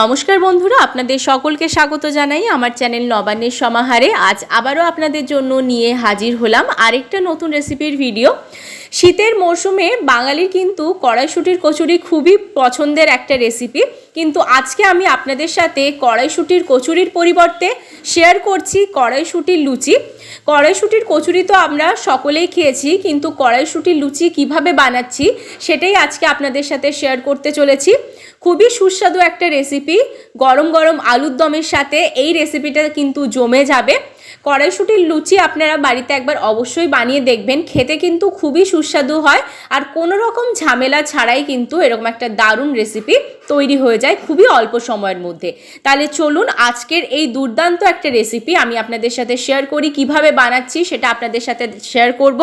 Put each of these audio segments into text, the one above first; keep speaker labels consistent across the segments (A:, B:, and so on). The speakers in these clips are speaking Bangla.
A: নমস্কার বন্ধুরা, আপনাদের সকলকে স্বাগত জানাই আমার চ্যানেল নবান্নের সমাহারে। আজ আবারও আপনাদের জন্য নিয়ে হাজির হলাম আরেকটা নতুন রেসিপির ভিডিও শীতের মরশুমে বাঙালির কিন্তু কড়াইশুটির কচুরি খুবই পছন্দের একটা রেসিপি কিন্তু আজকে আমি আপনাদের সাথে কড়াইশুটির কচুরির পরিবর্তে শেয়ার করছি কড়াইশুটির লুচি। কড়াইশুটির কচুরি তো আমরা সকলেই খেয়েছি, কিন্তু কড়াইশুটির লুচি কীভাবে বানাচ্ছি সেটাই আজকে আপনাদের সাথে শেয়ার করতে চলেছি। খুবই সুস্বাদু একটা রেসিপি গরম গরম আলুর দমের সাথে এই রেসিপিটা কিন্তু জমে যাবে। কড়াইশুটির লুচি আপনারা বাড়িতে একবার অবশ্যই বানিয়ে দেখবেন। খেতে কিন্তু খুবই সুস্বাদু হয়। আর কোনো রকম ঝামেলা ছাড়াই কিন্তু এরকম একটা দারুণ রেসিপি তৈরি হয়ে যায় খুবই অল্প সময়ের মধ্যে। তাহলে চলুন আজকের এই দুর্দান্ত একটা রেসিপি আমি আপনাদের সাথে শেয়ার করি, কীভাবে বানাচ্ছি সেটা আপনাদের সাথে শেয়ার করব।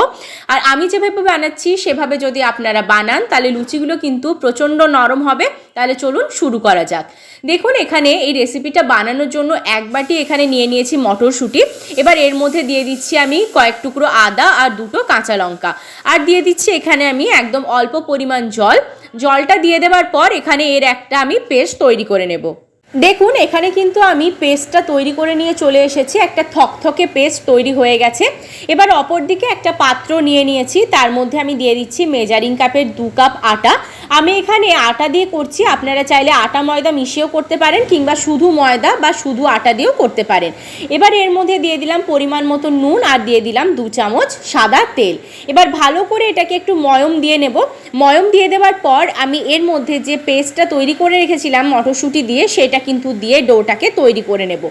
A: আর আমি যেভাবে বানাচ্ছি সেভাবে যদি আপনারা বানান, তাহলে লুচিগুলো কিন্তু প্রচণ্ড নরম হবে। তাহলে চলুন শুরু করা যাক। দেখুন, এখানে এই রেসিপিটা বানানোর জন্য এক বাটি এখানে নিয়ে নিয়েছি মটরশুঁটি। এবার এর মধ্যে দিয়ে দিচ্ছি আমি কয়েক টুকরো আদা আর দুটো কাঁচা লঙ্কা। আর দিয়ে দিচ্ছি এখানে আমি একদম অল্প পরিমাণ জল। জলটা দিয়ে দেওয়ার পর এখানে এর একটা আমি পেস্ট তৈরি করে নেব। দেখুন, এখানে কিন্তু আমি পেস্টটা তৈরি করে নিয়ে চলে এসেছি। একটা থকথকে পেস্ট তৈরি হয়ে গেছে। এবার অপর দিকে একটা পাত্র নিয়ে নিয়েছি। তার মধ্যে আমি দিয়ে দিচ্ছি মেজারিং কাপের দু কাপ আটা। আমি এখানে আটা দিয়ে করছি। আপনারা চাইলে আটা ময়দা মিশিয়েও করতে পারেন কিংবা শুধু ময়দা বা শুধু আটা দিয়েও করতে পারেন। এবার এর মধ্যে দিয়ে দিলাম পরিমাণ মতো নুন আর দিয়ে দিলাম দু চামচ সাদা তেল। এবার ভালো করে এটাকে একটু ময়ম দিয়ে নেব। ময়ম দিয়ে দেওয়ার পর আমি এর মধ্যে যে পেস্টটা তৈরি করে রেখেছিলাম মটরশুঁটি দিয়ে সেটা কিন্তু দিয়ে ডোটাকে তৈরি করে নেব।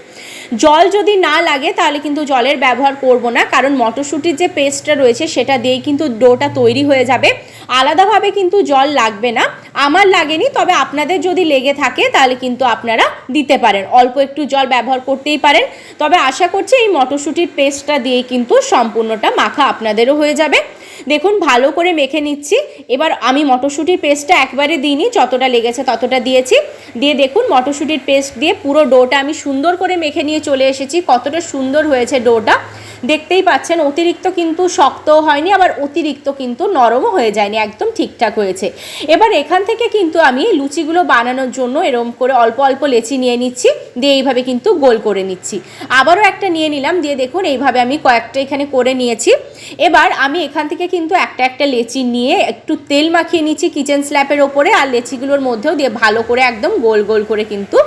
A: জল যদি না লাগে তাহলে কিন্তু জলের ব্যবহার করব না, কারণ মটরশুঁটির যে পেস্টটা রয়েছে সেটা দিয়েই কিন্তু ডোটা তৈরি হয়ে যাবে। আলাদাভাবে কিন্তু জল লাগবে না আমার লাগেনি, তবে আপনাদের যদি লেগে থাকে তাহলে কিন্তু আপনারা দিতে পারেন। অল্প একটু জল ব্যবহার করতেই পারেন। তবে আশা করছি এই মটরশুঁটির পেস্টটা দিয়ে কিন্তু সম্পূর্ণটা মাখা আপনাদেরও হয়ে যাবে। দেখুন, ভালো করে মেখে নিচ্ছি। এবার আমি মটরশুঁটির পেস্টটা একবারে দিইনি, যতটা লেগেছে ততটা দিয়েছি। দিয়ে দেখুন, মটরশুঁটির পেস্ট দিয়ে পুরো ডোটা আমি সুন্দর করে মেখে নিয়ে চলে এসেছি। কতটা সুন্দর হয়েছে ডোটা। দেখতেই পাচ্ছেন, অতিরিক্ত কিন্তু শক্তও হয়নি, আবার অতিরিক্ত কিন্তু নরমও হয়ে যায়নি, একদম ঠিকঠাক হয়েছে। এবার এখান থেকে কিন্তু আমি লুচিগুলো বানানোর জন্য এরম করে অল্প অল্প লেচি নিয়ে নিচ্ছি, দিয়ে এইভাবে কিন্তু গোল করে নিচ্ছি। আবারও একটা নিয়ে নিলাম, দিয়ে দেখুন এইভাবে আমি কয়েকটা এখানে করে নিয়েছি। এবার আমি এখান থেকে কিন্তু একটা একটা লেচি নিয়ে একটু তেল মাখিয়ে নিচ্ছি কিচেন স্ল্যাপের ওপরে, আর লেচিগুলোর মধ্যেও দিয়ে ভালো করে একদম গোল গোল করে কিন্তু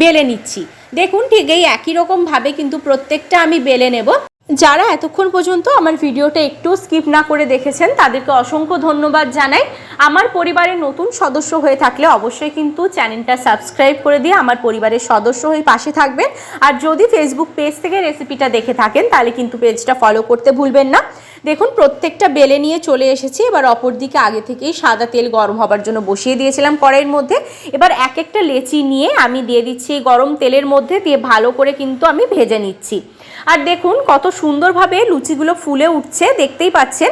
A: বেলে নিচ্ছি। দেখুন ঠিক এই একই রকমভাবে কিন্তু প্রত্যেকটা আমি বেলে নেব। যারা এতক্ষণ পর্যন্ত আমার ভিডিওটা একটু স্কিপ না করে দেখেছেন, তাদেরকে অসংখ্য ধন্যবাদ জানাই। আমার পরিবারের নতুন সদস্য হয়ে থাকলে অবশ্যই কিন্তু চ্যানেলটা সাবস্ক্রাইব করে দিয়ে আমার পরিবারের সদস্য হয়ে পাশে থাকবেন। আর যদি ফেসবুক পেজ থেকে রেসিপিটা দেখে থাকেন, তাহলে কিন্তু পেজটা ফলো করতে ভুলবেন না। দেখুন, প্রত্যেকটা বেলে নিয়ে চলে এসেছি। এবার অপর দিকে আগে থেকেই সাদা তেল গরম হবার জন্য বসিয়ে দিয়েছিলাম কড়াইয়ের মধ্যে। এবার এক একটা লেচি নিয়ে আমি দিয়ে দিচ্ছি এই গরম তেলের মধ্যে, দিয়ে ভালো করে কিন্তু আমি ভেজে নিচ্ছি। আর দেখুন, কত সুন্দরভাবে লুচিগুলো ফুলে উঠছে, দেখতেই পাচ্ছেন।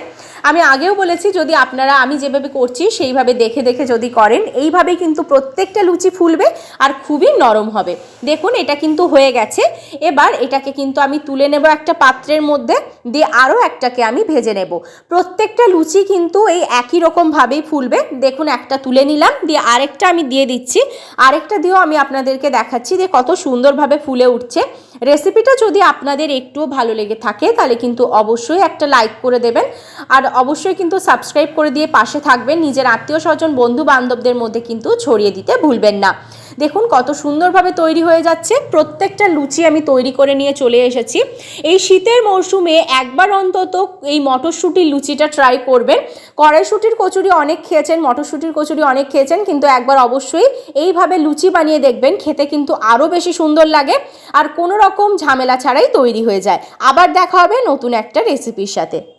A: আমি আগেও বলেছি যদি আপনারা আমি যেভাবে করছি, সেইভাবে দেখে দেখে যদি করেন এইভাবে কিন্তু প্রত্যেকটা লুচি ফুলবে আর খুবই নরম হবে। দেখুন, এটা কিন্তু হয়ে গেছে। এবার এটাকে কিন্তু আমি তুলে নেব একটা পাত্রের মধ্যে, দিয়ে আরও একটাকে আমি ভেজে নেব। প্রত্যেকটা লুচি কিন্তু এই একই রকমভাবেই ফুলবে। দেখুন, একটা তুলে নিলাম, দিয়ে আরেকটা আমি দিয়ে দিচ্ছি। আরেকটা দিয়েও আমি আপনাদেরকে দেখাচ্ছি যে কত সুন্দরভাবে ফুলে উঠছে। রেসিপিটা যদি আপনাদের একটুও ভালো লেগে থাকে, তাহলে কিন্তু অবশ্যই একটা লাইক করে দেবেন। আর অবশ্যই কিন্তু সাবস্ক্রাইব করে দিয়ে পাশে থাকবেন। নিজের আত্মীয় স্বজন বন্ধু বান্ধবদের মধ্যে কিন্তু ছড়িয়ে দিতে ভুলবেন না। দেখুন কত সুন্দরভাবে তৈরি হয়ে যাচ্ছে। প্রত্যেকটা লুচি আমি তৈরি করে নিয়ে চলে এসেছি। এই শীতের মরশুমে একবার অন্তত এই মটরশুঁটির লুচিটা ট্রাই করবেন। কড়াইশুঁটির কচুরি অনেক খেয়েছেন, মটরশুঁটির কচুরি অনেক খেয়েছেন, কিন্তু একবার অবশ্যই এইভাবে লুচি বানিয়ে দেখবেন, খেতে কিন্তু আরও বেশি সুন্দর লাগে আর কোনো রকম ঝামেলা ছাড়াই তৈরি হয়ে যায়। আবার দেখা হবে নতুন একটা রেসিপির সাথে।